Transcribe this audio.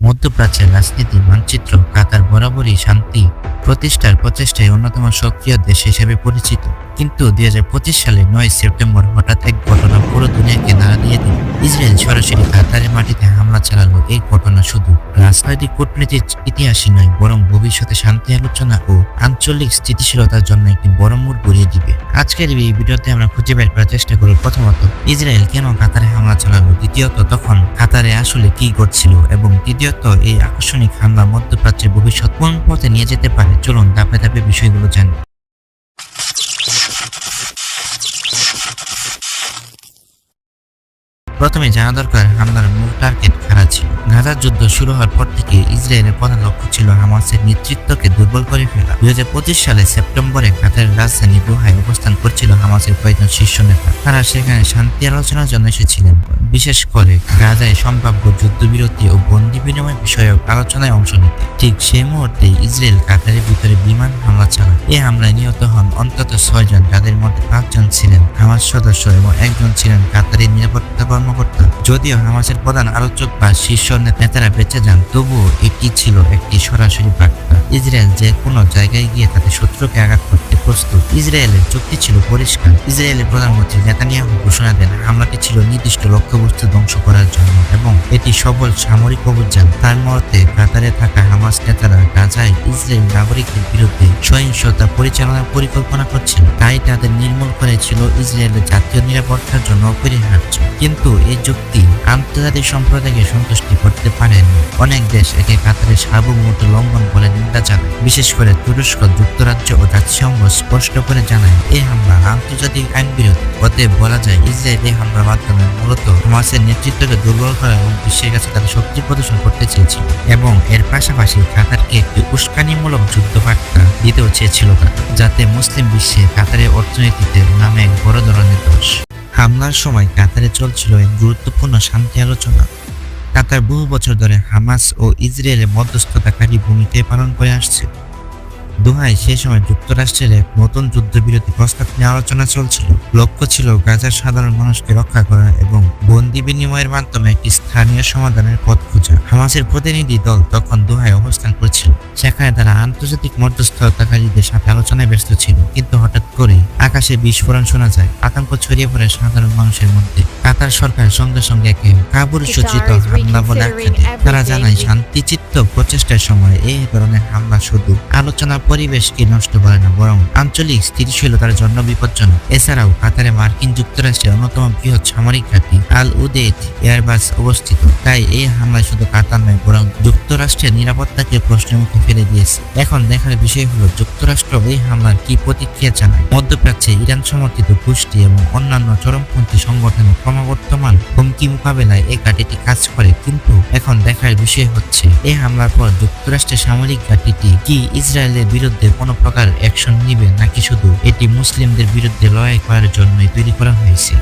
মধ্যপ্রাচ্যের রাজনীতি মানচিত্র কাতার বরাবরই শান্তি প্রতিষ্ঠার প্রচেষ্টায় অন্যতম সক্রিয় দেশ হিসেবে পরিচিত। কিন্তু দুই হাজার পঁচিশ সালে নয় সেপ্টেম্বর হঠাৎ এক ঘটনা পুরো দুনিয়াকে নাড়া দিয়ে দিল। ইসরায়েল সরাসরি কাতারের মাটিতে হামলা চালালো। এই ঘটনা শুধু রাজনৈতিক কূটনীতির ইতিহাসই নয়, বরং ভবিষ্যতে শান্তি আলোচনা ও আঞ্চলিক স্থিতিশীলতার জন্য একটি বড় মোড় ঘুরিয়ে দিবে। আজকের এই ভিডিওতে আমরা খুঁজে বের করার চেষ্টা করব প্রথমত, ইসরায়েল কেন কাতারে হামলা চালালো? দ্বিতীয়ত, তখন কাতারে আসলে কি ঘটছিল? এবং তৃতীয়ত, এই আকর্ষণিক হামলা মধ্যপ্রাচ্যের ভবিষ্যৎ কোন পথে নিয়ে যেতে পারে? চলুন ধাপে ধাপে বিষয়গুলো জানি। প্রথমে জানা দরকার, হামলার মূল টার্গেট কারা ছিল? গাজার যুদ্ধ শুরু হওয়ার পর থেকে ইসরায়েলের প্রধান লক্ষ্য ছিল হামাসের নেতৃত্বকে দুর্বল করে ফেলা। দুই হাজার সালে সেপ্টেম্বরে কাতারের রাজধানী দোহায় অবস্থান করছিল হামাসের কয়েকজন শীর্ষ নেতা। তারা সেখানে শান্তি আলোচনার জন্য এসেছিলেন। বিশেষ করে গাজায় সম্ভাব্য যুদ্ধবিরতি ও বন্দি বিনিময় বিষয়ক আলোচনায় অংশ নিতে। ঠিক সেই মুহূর্তে ইসরায়েল কাতারের ভিতরে বিমান হামলা চালায়। এই হামলায় নিহত হন অন্তত ছয়জন যাদের মধ্যে পাঁচজন ছিলেন হামাস সদস্য এবং একজন ছিলেন কাতারের নিরাপত্তা কর্মকর্তা। যদিও হামাসের প্রধান আলোচক বা শীর্ষ নেতারা বেঁচে যান, তবুও এটি ছিল একটি সরাসরি বার্তা। ইসরায়েল যে কোনো জায়গায় গিয়ে তাদের শত্রুকে আঘাত করতে প্রস্তুত। ইসরায়েলের চুক্তি ছিল পরিষ্কার। ইসরায়েলের প্রধানমন্ত্রী নেতানিয়াহু ঘোষণা দেন, হামলাটি ছিল নির্দিষ্ট লক্ষ্যবস্তু ধ্বংস করার জন্য এবং এটি সবল সামরিক অভিযান। তার মতে, কাতারে থাকা হামাস নেতারা গাজায় ইসরায়েল নাগরিকদের বিরুদ্ধে সহিংসতা পরিচালনার পরিকল্পনা করছিল তাই তাদের নির্মূল করেছিল ইসরায়েলের জাতীয় নিরাপত্তার জন্য অপরিহার্য। কিন্তু এই যুক্তি আন্তর্জাতিক সম্প্রদায়কে সন্তুষ্টি করতে পারেন অনেক দেশ একে কাতারের সার্বভৌমত্ব লঙ্ঘন বলে নিন্দা জানায়। বিশেষ করে তুরস্ক, যুক্তরাজ্য ও জাতিসংঘ স্পষ্ট করে জানায় এই হামলা আন্তর্জাতিক আইন বিরোধী। অতএব বলা যায়, ইসরায়েল এই হামলার মাধ্যমে মূলত হামাসের নেতৃত্বকে দুর্বল করা এবং বিশ্বের কাছে তাদের শক্তি প্রদর্শন করতে চেয়েছিল এবং এর পাশাপাশি কাতারকে একটি উস্কানিমূলক যুদ্ধ বার্তা দিতেও চেয়েছিল কাতার, যাতে মুসলিম বিশ্বে কাতারের অর্থনীতিতে নামে এক বড় ধরনের দোষ। হামলার সময় কাতারে চলছিল এক গুরুত্বপূর্ণ শান্তি আলোচনা। কাতার বহু বছর ধরে হামাস ও ইসরায়েলের মধ্যস্থতাকারী ভূমিতে পালন করে আসছে। দোহায় সে সময় যুক্তরাষ্ট্রের এক নতুন যুদ্ধবিরতি প্রস্তাব নিয়ে আলোচনা চলছিল। লক্ষ্য ছিল গাজার সাধারণ মানুষকে রক্ষা করা এবং বন্দি বিনিময়ের মাধ্যমে একটি স্থানীয় সমাধানের পথ খোঁজা। হামাসের প্রতিনিধি দল তখন দোহায় অবস্থান করছিল। সেখানে তারা আন্তর্জাতিক মধ্যস্থতাকারীদের সাথে আলোচনায় ব্যস্ত ছিল। কিন্তু হঠাৎ করে আকাশে বিস্ফোরণ শোনা যায়। আতঙ্ক ছড়িয়ে পড়ে সাধারণ মানুষের মধ্যে। কাতার সরকার সঙ্গে সঙ্গে একে কাবুল সূচিত হামলা বলে আখ্যা দেয়। তারা জানায় শান্তিচিত্ত প্রচেষ্টার সময় এই ধরনের হামলা শুধু আলোচনা পরিবেশকে নষ্ট করে না, বরং আঞ্চলিক স্থিতিশীলতার জন্য বিপজ্জনক। এছাড়াও কাতারে মার্কিন যুক্তরাষ্ট্রের অন্যতম বৃহৎ সামরিক ঘাঁটি আল উদেদ এয়ারবাস অবস্থিত। তাই এই হামলা শুধু কাতার নয়, বরং যুক্তরাষ্ট্রের নিরাপত্তাকে প্রশ্নের মুখে ফেলে দিয়েছে। এখন দেখার বিষয় হলো, যুক্তরাষ্ট্র এই হামলার কি প্রতিক্রিয়া জানায়? মধ্যপ্রাচ্যে ইরান সমর্থিত গোষ্ঠী এবং অন্যান্য চরমপন্থী সংগঠনের ক্রমবর্ধমান হুমকি মোকাবেলায় এই ঘাটিটি কাজ করে, কিন্তু এখন দেখার বিষয় হচ্ছে এই হামলার পর যুক্তরাষ্ট্রের সামরিক ঘাটিটি কি ইসরায়েলের বিরুদ্ধে কোনো প্রকার অ্যাকশন নিবে নাকি শুধু এটি মুসলিমদের বিরুদ্ধে লড়াই করার জন্যই তৈরি করা হয়েছে?